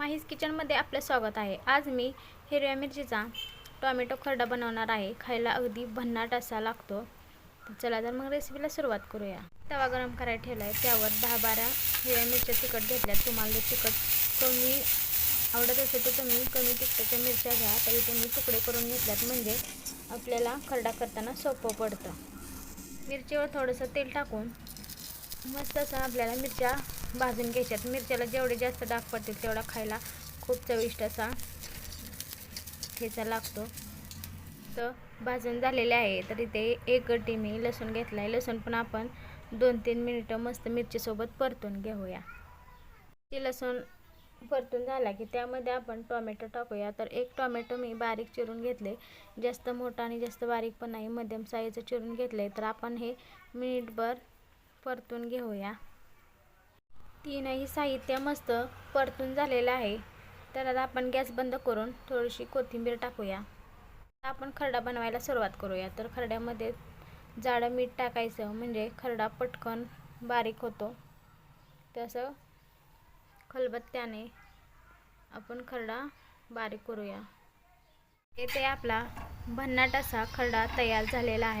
माहीज किचनमध्ये आपलं स्वागत आहे. आज मी हिरव्या मिरचीचा टॉमॅटो खरडा बनवणार आहे. खायला अगदी भन्नाट असा लागतो. चला तर मग रेसिपीला सुरुवात करूया. तवा गरम करायला ठेवला आहे त्यावर दहा बारा हिरव्या मिरच्या तिखट घेतल्यात. तुम्हाला जर तिखट कमी आवडत असेल तर तुम्ही कमी तिखटाच्या मिरच्या घ्या. तर इथे मी तुकडे करून घेतल्यात. म्हणजे आपल्याला खरडा करताना सोपं पडतं. मिरचीवर थोडंसं तेल टाकून मस्त असं आपल्याला मिरच्या भाजून घ्यायच्यात. मिरच्याला जेवढे जास्त डाग पडतील तेवढा खायला खूप चविष्ट असा ठेचा लागतो. तर भाजून झालेले आहे. तर इथे एक गड्डी मी लसूण घेतला आहे लसूण पण आपण दोन तीन मिनिटं मस्त मिरचीसोबत परतून घेऊया. ते लसूण परतून झाला की त्यामध्ये आपण टोमॅटो टाकूया. तर एक टोमॅटो मी बारीक चिरून घेतले. जास्त मोठा आणि जास्त बारीक पण नाही. मध्यम साईजचं चिरून घेतले. तर आपण हे मिनिटभर परतून घेऊया. तीनही साहित्य मस्त परतून झालेलं आहे. तर आता आपण गॅस बंद करून थोडीशी कोथिंबीर टाकूया. आपण खरडा बनवायला सुरुवात करूया. तर खरड्यामध्ये जाडं मीठ टाकायचं म्हणजे खरडा पटकन बारीक होतो. तसं खलबत्त्याने आपण खरडा बारीक करूया. येथे आपला भन्नाट असा खरडा तयार झालेला आहे.